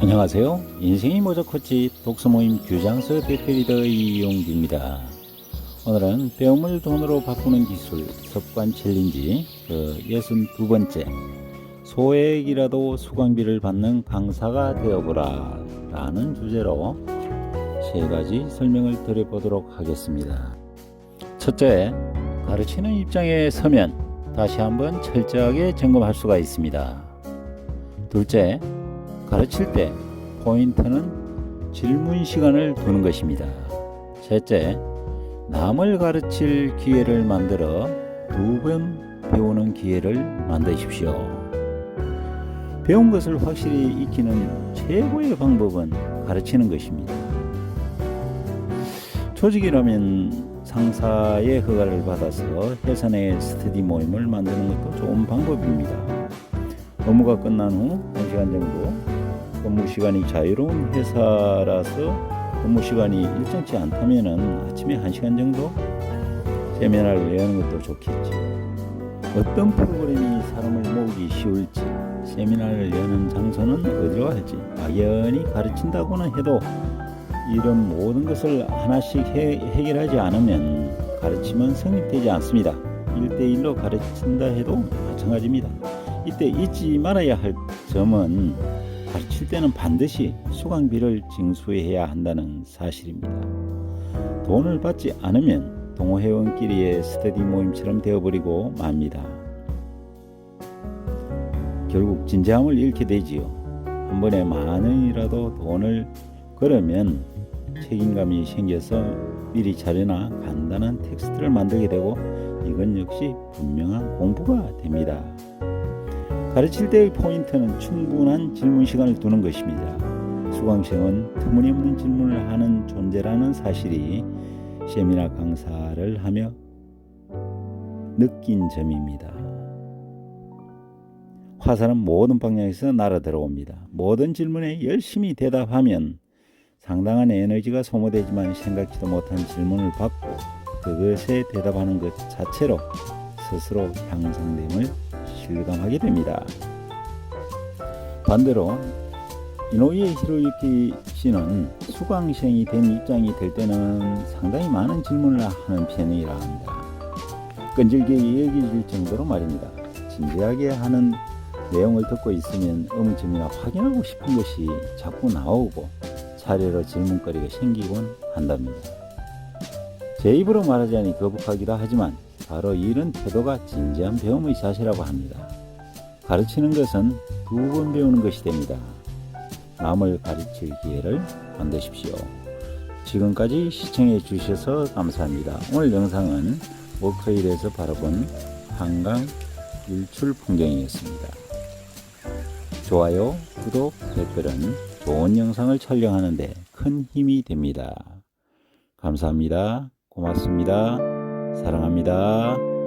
안녕하세요. 인생이 모자 코치 독서 모임 규장서 대표 리더 이용기입니다. 오늘은 배움을 돈으로 바꾸는 기술 습관 챌린지 그 62번째 소액이라도 수강비를 받는 강사가 되어보라 라는 주제로 세 가지 설명을 드려보도록 하겠습니다. 첫째, 가르치는 입장에 서면 다시 한번 철저하게 점검할 수가 있습니다. 둘째, 가르칠 때 포인트는 질문 시간을 두는 것입니다. 셋째, 남을 가르칠 기회를 만들어 두 번 배우는 기회를 만드십시오. 배운 것을 확실히 익히는 최고의 방법은 가르치는 것입니다. 조직이라면 상사의 허가를 받아서 회사 내 스터디 모임을 만드는 것도 좋은 방법입니다. 업무가 끝난 후 1시간 정도 근무 시간이 자유로운 회사라서 근무 시간이 일정치 않다면은 아침에 1시간 정도 세미나를 여는 것도 좋겠지. 어떤 프로그램이 사람을 모으기 쉬울지 세미나를 여는 장소는 어디로 할지 막연히 가르친다고는 해도 이런 모든 것을 하나씩 해, 해결하지 않으면 가르치면 성립되지 않습니다. 1대1로 가르친다 해도 마찬가지입니다. 이때 잊지 말아야 할 점은 가르칠 때는 반드시 수강비를 징수해야 한다는 사실입니다. 돈을 받지 않으면 동호회원끼리의 스터디 모임처럼 되어버리고 맙니다. 결국 진지함을 잃게 되지요. 한 번에 만 원이라도 돈을 걸으면 책임감이 생겨서 미리 자료나 간단한 텍스트를 만들게 되고 이건 역시 분명한 공부가 됩니다. 가르칠 때의 포인트는 충분한 질문 시간을 두는 것입니다. 수강생은 터무니없는 질문을 하는 존재라는 사실이 세미나 강사를 하며 느낀 점입니다. 화살은 모든 방향에서 날아 들어옵니다. 모든 질문에 열심히 대답하면 상당한 에너지가 소모되지만 생각지도 못한 질문을 받고 그것에 대답하는 것 자체로 스스로 향상됨을 실감하게 됩니다. 반대로 이노이에 히로유키 씨는 수강생이 된 입장이 될 때는 상당히 많은 질문을 하는 편이라 합니다. 끈질기게 얘기해줄 정도로 말입니다. 진지하게 하는 내용을 듣고 있으면 음점이나 확인하고 싶은 것이 자꾸 나오고 차례로 질문거리가 생기곤 한답니다. 제 입으로 말하자니 거북하기도 하지만 바로 이런 태도가 진지한 배움의 자세라고 합니다. 가르치는 것은 두 번 배우는 것이 됩니다. 남을 가르칠 기회를 만드십시오. 지금까지 시청해 주셔서 감사합니다. 오늘 영상은 워크힐에서 바라본 한강 일출 풍경이었습니다. 좋아요, 구독, 댓글은 좋은 영상을 촬영하는데 큰 힘이 됩니다. 감사합니다. 고맙습니다. 사랑합니다.